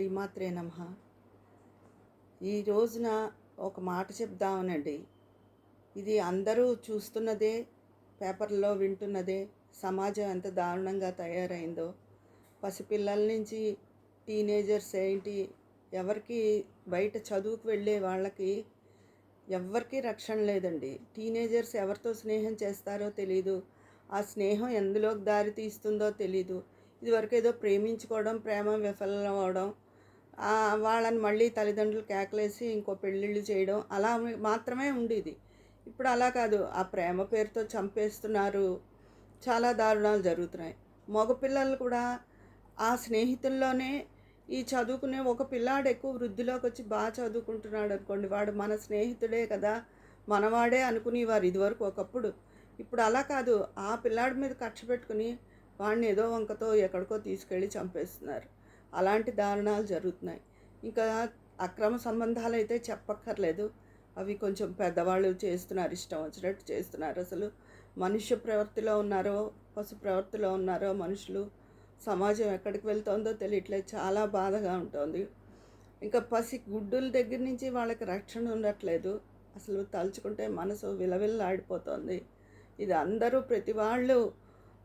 శ్రీమాత్రే నమ. ఈ రోజున ఒక మాట చెప్దామనండి. ఇది అందరూ చూస్తున్నదే పేపర్లో వింటున్నదే సమాజం ఎంత దారుణంగా తయారైందో. పసిపిల్లల నుంచి టీనేజర్స్ ఏంటి ఎవరికి బయట చదువుకు వెళ్ళే వాళ్ళకి ఎవ్వరికీ రక్షణ లేదండి. టీనేజర్స్ ఎవరితో స్నేహం చేస్తారో తెలీదు. ఆ స్నేహం ఎందులోకి దారి తీస్తుందో తెలీదు. ఇదివరకు ఏదో ప్రేమించుకోవడం ప్రేమ విఫలం అవడం వాళ్ళని మళ్ళీ తల్లిదండ్రులు కేకలేసి ఇంకో పెళ్ళిళ్ళు చేయడం అలా మాత్రమే ఉండేది. ఇప్పుడు అలా కాదు. ఆ ప్రేమ పేరుతో చంపేస్తున్నారు. చాలా దారుణాలు జరుగుతున్నాయి. మగపిల్లలు కూడా ఆ స్నేహితుల్లోనే ఈ చదువుకునే ఒక పిల్లాడు ఎక్కువ వృద్ధిలోకి వచ్చి బాగా చదువుకుంటున్నాడు అనుకోండి. వాడు మన స్నేహితుడే కదా. మనవాడే అనుకునేవారు ఇదివరకు ఒకప్పుడు. ఇప్పుడు అలా కాదు. ఆ పిల్లాడి మీద కక్ష పెట్టుకుని వాడిని ఏదో వంకతో ఎక్కడికో తీసుకెళ్ళి చంపేస్తున్నారు. అలాంటి దారుణాలు జరుగుతున్నాయి. ఇంకా అక్రమ సంబంధాలు అయితే చెప్పక్కర్లేదు. అవి కొంచెం పెద్దవాళ్ళు చేస్తున్నారు ఇష్టం వచ్చినట్టు చేస్తున్నారు. అసలు మనుష్య ప్రవృత్తిలో ఉన్నారో పశు ప్రవృత్తిలో ఉన్నారో మనుషులు సమాజం ఎక్కడికి వెళ్తుందో తెలియట్లేదు. చాలా బాధగా ఉంటుంది. ఇంకా పసి గుడ్డుల దగ్గర నుంచి వాళ్ళకి రక్షణ ఉండట్లేదు. అసలు తలుచుకుంటే మనసు విలవిల్లాడిపోతుంది. ఇది అందరూ ప్రతి వాళ్ళు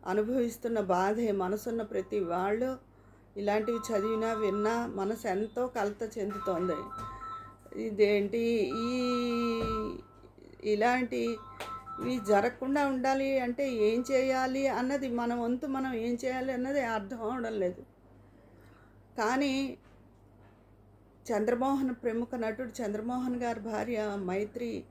అనుభవిస్తున్న బాధే. మనసున్న ప్రతి వాళ్ళు ఇలాంటివి చదివినా విన్నా మనసు ఎంతో కలత చెందుతోంది. ఇదేంటి? ఈ ఇలాంటి ఇవి జరగకుండా ఉండాలి అంటే ఏం చేయాలి అన్నది మన వంతు మనం ఏం చేయాలి అన్నది అర్థం అవడం లేదు. కానీ చంద్రమోహన్ ప్రముఖ నటుడు చంద్రమోహన్ గారి భార్య మైత్రి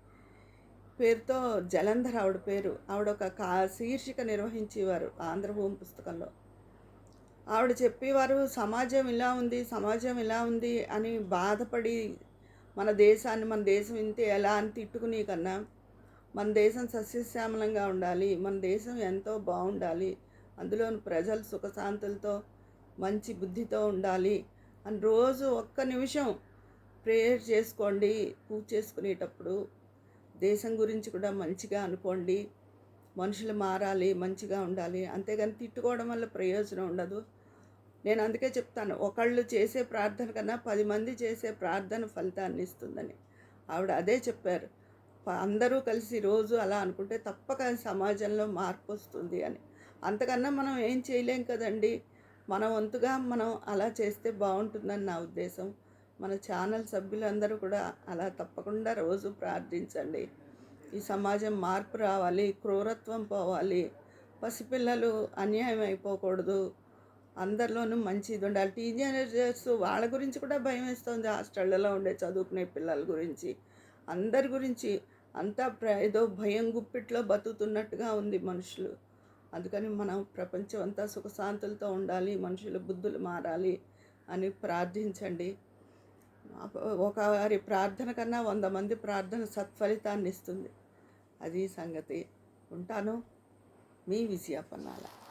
పేరుతో జలంధర్ ఆవిడ పేరు. ఆవిడ ఒక కా శీర్షిక నిర్వహించేవారు ఆంధ్రభూమి పుస్తకంలో. ఆవిడ చెప్పేవారు సమాజం ఇలా ఉంది సమాజం ఇలా ఉంది అని బాధపడి మన దేశాన్ని మన దేశం ఇంతే ఎలా? అని తిట్టుకునే కన్నా మన దేశం సస్యశ్యామలంగా ఉండాలి మన దేశం ఎంతో బాగుండాలి అందులో ప్రజలు సుఖశాంతులతో మంచి బుద్ధితో ఉండాలి అని రోజు ఒక్క నిమిషం ప్రేయర్ చేసుకోండి పూజ చేసుకునేటప్పుడు దేశం గురించి కూడా మంచిగా అనుకోండి. మనుషులు మారాలి మంచిగా ఉండాలి. అంతేగాని తిట్టుకోవడం వల్ల ప్రయోజనం ఉండదు. నేను అందుకే చెప్తాను ఒకళ్ళు చేసే ప్రార్థన కన్నా పది మంది చేసే ప్రార్థన ఫలితాన్ని ఇస్తుందని. ఆవిడ అదే చెప్పారు. అందరూ కలిసి రోజు అలా అనుకుంటే తప్పక సమాజంలో మార్పు వస్తుంది అని. అంతకన్నా మనం ఏం చేయలేం కదండి. మన వంతుగా మనం అలా చేస్తే బాగుంటుందని నా ఉద్దేశం. మన ఛానల్ సభ్యులందరూ కూడా అలా తప్పకుండా రోజు ప్రార్థించండి. ఈ సమాజం మార్పు రావాలి క్రూరత్వం పోవాలి. పసిపిల్లలు అన్యాయం అయిపోకూడదు. అందరిలోనూ మంచిది ఉండాలి. టీనేజర్స్ వాళ్ళ గురించి కూడా భయం వేస్తుంది హాస్టళ్ళలో ఉండే చదువుకునే పిల్లల గురించి. అందరి గురించి అంతా ప్ర- ఏదో భయం గుప్పిట్లో బతుకుతున్నట్టుగా ఉంది మనుషులు. అందుకని మనం ప్రపంచం అంతా సుఖశాంతులతో ఉండాలి మనుషుల బుద్ధులు మారాలి అని ప్రార్థించండి. ఒకవారి ప్రార్థన కన్నా వంద మంది ప్రార్థన సత్ఫలితాన్ని ఇస్తుంది. అది సంగతి. ఉంటాను. మీ విజయాపన్నాల